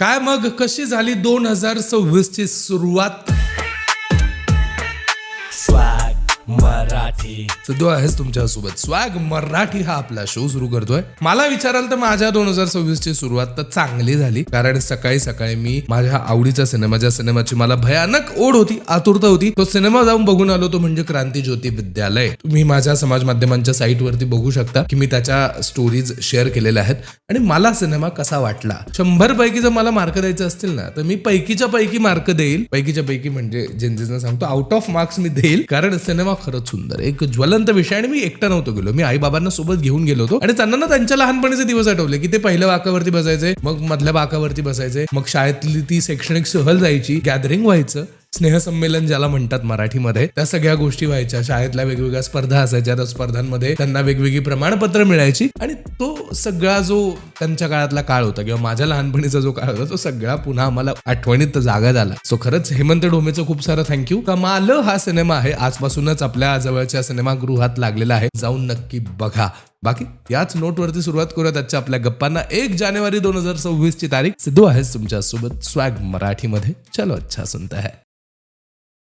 काय मग कशी झाली दोन हजार सव्वीस ची सुरुवात मराठी. सिद्धू आहेस तुमच्यासोबत. स्वॅग मराठी हा आपला शो सुरू करतोय. मला विचाराल तर माझ्या दोन हजार सव्वीस ची सुरुवात तर चांगली झाली. कारण सकाळी सकाळी मी माझ्या आवडीचा सिनेमा ज्या सिनेमाची मला भयानक ओढ होती आतुरता होती तो सिनेमा जाऊन बघून आलो तो म्हणजे क्रांती ज्योती विद्यालय. तुम्ही माझ्या समाज माध्यमांच्या साईटवरती बघू शकता की मी त्याच्या स्टोरीज शेअर केलेल्या आहेत. आणि मला सिनेमा कसा वाटला? शंभर पैकी जर मला मार्क द्यायचे असतील ना तर मी पैकीच्या पैकी मार्क देईल. पैकीच्या पैकी म्हणजे जेंजेसना सांगतो आउट ऑफ मार्क्स मी देईल. कारण सिनेमा खरंच सुंदर. एक ज्वलंत विषय आणि मी एकटा नव्हतो गेलो. मी आई बाबांना सोबत घेऊन गेलो होतो. आणि त्यांना ना त्यांच्या लहानपणीचे दिवस आठवले की ते पहिल्या बाकावरती बसायचे मग मधल्या बाकावरती बसायचे मग शाळेतली ती शैक्षणिक सहल जायची गॅदरिंग व्हायचं. स्नेहसंमेलन ज्याला म्हणतात मराठीमध्ये त्या सगळ्या गोष्टी व्हायच्या. शाळेतल्या वेगवेगळ्या स्पर्धा असायच्या त्या स्पर्धांमध्ये त्यांना वेगवेगळी प्रमाणपत्र मिळायची. आणि तो सगळा जो त्यांच्या काळातला काळ होता किंवा माझ्या लहानपणीचा जो काळ होता तो सगळा पुन्हा आम्हाला आठवणीत जागा झाला. सो खरंच हेमंत डोमेचं खूप सारं थँक्यू कमाल हा सिनेमा आहे. आजपासूनच आपल्या जवळच्या सिनेमागृहात लागलेला आहे. जाऊन नक्की बघा. बाकी याच नोटवरती सुरुवात करूयात आजच्या आपल्या गप्पांना. एक जानेवारी दोन हजार सव्वीसची तारीख. सिद्धू आहेस तुमच्यासोबत स्वॅग मराठीमध्ये. चलो अच्छा सुनता है.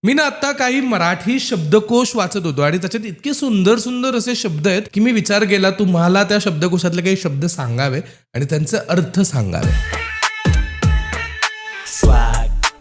मी ना आता काही मराठी शब्दकोश वाचत होतो आणि त्याच्यात इतके सुंदर सुंदर असे शब्द आहेत की मी विचार केला तुम्हाला त्या शब्दकोशातले काही शब्द सांगावे आणि त्यांचे अर्थ सांगावे.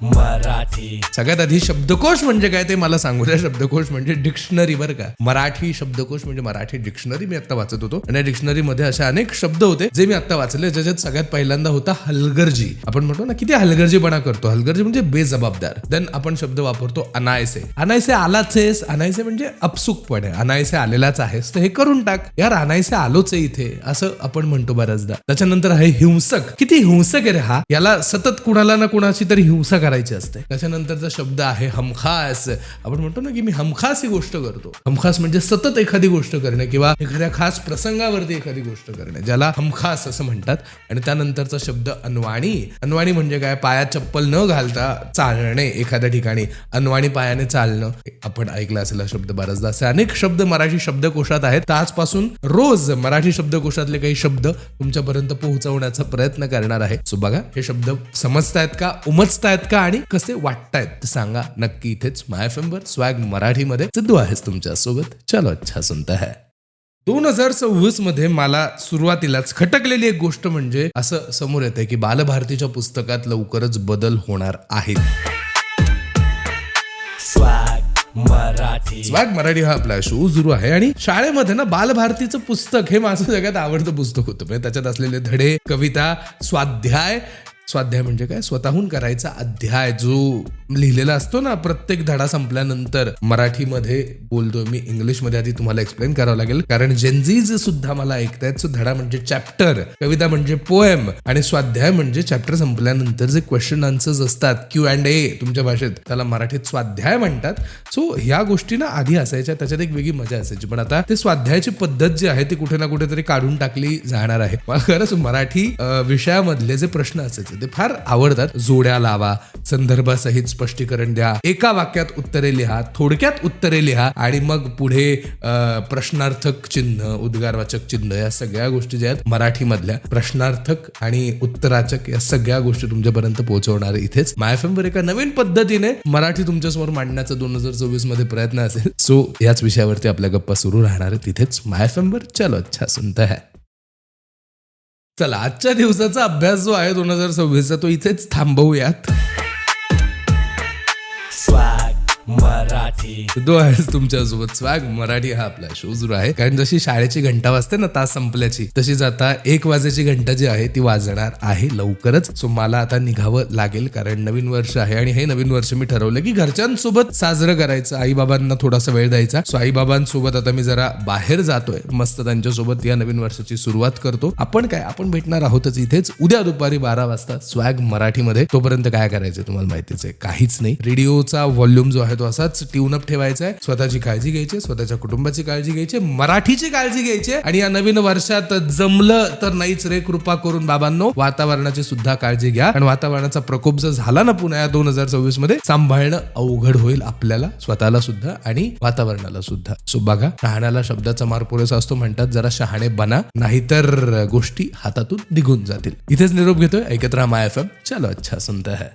मराठी. सगळ्यात आधी शब्दकोश म्हणजे काय ते मला सांगू द्या. शब्दकोश म्हणजे डिक्शनरी बरं का. मराठी शब्दकोश म्हणजे मराठी डिक्शनरी मी आता वाचत होतो. आणि डिक्शनरी मध्ये असे अनेक शब्द होते जे मी आता वाचले ज्याच्यात सगळ्यात पहिल्यांदा होता हलगर्जी. आपण म्हणतो ना किती हलगर्जीपणा करतो. हलगर्जी म्हणजे बेजबाबदार. देन आपण शब्द वापरतो अनायसे. अनायसे आलाच आहेस अनायसे म्हणजे अपसुकपणे. अनायसे आलेलाच आहेस तर हे करून टाक. यार अनायसे आलोच आहे इथे. असं आपण म्हणतो बऱ्याचदा. त्याच्यानंतर आहे हिंसक. किती हिंसक आहे रे हा. याला सतत कुणाला ना कुणाची तरी हिंसा करा करायची असते. त्याच्यानंतरचा शब्द आहे हमखास. आपण म्हणतो ना की मी हमखास ही गोष्ट करतो. हमखास म्हणजे सतत एखादी गोष्ट करणे किंवा एखाद्या खास प्रसंगावरती एखादी गोष्ट करणे ज्याला हमखास असं म्हणतात. आणि त्यानंतरचा शब्द अनवाणी. अनवाणी म्हणजे काय? पाया चप्पल न घालता चालणे एखाद्या ठिकाणी. अनवाणी पायाने चालणं. आपण ऐकलं असेल शब्द बऱ्याचदा. असे अनेक शब्द मराठी शब्दकोशात आहेत. तर आजपासून रोज मराठी शब्दकोशातले काही शब्द तुमच्यापर्यंत पोहोचवण्याचा प्रयत्न करणार आहे. सो बघा हे शब्द समजतायत का? उमजतायत का? आणि कसे वाटतायत ते सांगा. नक्की इथेच माय वर स्वॅग मराठीमध्ये सिद्धू आहेस तुमच्यासोबत. चलो अच्छा सुनता है. दोन हजार सव्वीसमध्ये मला सुरुवातीलाच खटकलेली एक गोष्ट म्हणजे असं समोर येते की बालभारतीच्या पुस्तकात लवकरच बदल होणार आहेत स्वॅग मराठी. स्वॅग मराठी हा आपला शो सुरू आहे आणि शाळेमध्ये ना बालभारतीचं पुस्तक हे माझं सगळ्यात आवडतं पुस्तक होतं. म्हणजे त्याच्यात असलेले धडे कविता स्वाध्याय स्वाध्याय म्हणजे काय? स्वतःहून करायचा अध्याय जो लिहिलेला असतो ना प्रत्येक धडा संपल्यानंतर मराठीमध्ये बोलतोय. मी इंग्लिशमध्ये आधी तुम्हाला एक्सप्लेन करावं लागेल. कारण जेनझीज सुद्धा मला ऐकतायत. सो धडा म्हणजे चॅप्टर कविता म्हणजे पोएम आणि स्वाध्याय म्हणजे चॅप्टर संपल्यानंतर जे क्वेश्चन आन्सर्स असतात क्यू अँड ए तुमच्या भाषेत त्याला मराठीत स्वाध्याय म्हणतात. सो ह्या गोष्टी ना आधी असायच्या त्याच्यात एक वेगळी मजा असायची. पण आता ते स्वाध्यायाची पद्धत जी आहे ती कुठे ना कुठेतरी काढून टाकली जाणार आहे. खरंच मराठी विषयामधले जे प्रश्न असायचे ते फार आवडतात. जोड्या लावा संदर्भासहित स्पष्टीकरण द्या एका वाक्यात उत्तरे लिहा थोडक्यात उत्तरे लिहा आणि मग पुढे प्रश्नार्थक चिन्ह उद्गारवाचक चिन्ह या सगळ्या गोष्टी ज्या आहेत मराठीमधल्या प्रश्नार्थक आणि उत्तराचक या सगळ्या गोष्टी तुमच्यापर्यंत पोहोचवणार इथेच. मायफेमवर एका नवीन पद्धतीने मराठी तुमच्यासमोर मांडण्याचा दोन हजार चोवीसमध्ये प्रयत्न असेल. सो याच विषयावरती आपल्या गप्पा सुरू राहणार आहे तिथेच मायफेमवर चलो अच्छा सुनता है. चला आजच्या दिवसाचा अभ्यास जो आहे दोन हजार सव्वीसचा तो इथेच थांबवूयात. स्वा मराठी. दो आहे तुमच्यासोबत स्वॅग मराठी हा आपला शो सुरू आहे. कारण जशी शाळेची घंटा वाजते ना तास संपल्याची तशीच आता एक वाजेची घंटा जी आहे ती वाजणार आहे लवकरच. सो मला आता निघावं लागेल कारण नवीन वर्ष आहे आणि हे नवीन वर्ष मी ठरवलं की घरच्यांसोबत साजरं करायचं आई बाबांना थोडासा वेळ द्यायचा. सो आई बाबांसोबत आता मी जरा बाहेर जातोय मस्त त्यांच्यासोबत या नवीन वर्षाची सुरुवात करतो. आपण काय आपण भेटणार आहोतच इथेच. उद्या दुपारी बारा वाजता स्वॅग मराठीमध्ये. तोपर्यंत काय करायचं तुम्हाला माहितीच आहे काहीच नाही. रेडिओचा व्हॉल्यूम जो आहे आहे तो असाच ट्यूनअप ठेवायचा आहे स्वतःची काळजी घ्यायची स्वतःच्या कुटुंबाची काळजी घ्यायची मराठीची काळजी घ्यायची. आणि या नवीन वर्षात जमलं तर नाहीच रे कृपा करून बाबांनो. वातावरणाची सुद्धा काळजी घ्या. आणि वातावरणाचा प्रकोप जर झाला ना पुन्हा या दोन हजार सव्वीसमध्ये सांभाळणं अवघड होईल आपल्याला स्वतःला सुद्धा आणि वातावरणाला सुद्धा. सो बघा राहण्याला शब्दाचा मार पुरेसा असतो म्हणतात जरा शहाणे बना नाहीतर गोष्टी हातातून निघून जातील. इथेच निरोप घेतोय ऐकत राहा माय एफ एम. चलो अच्छा सुनता है.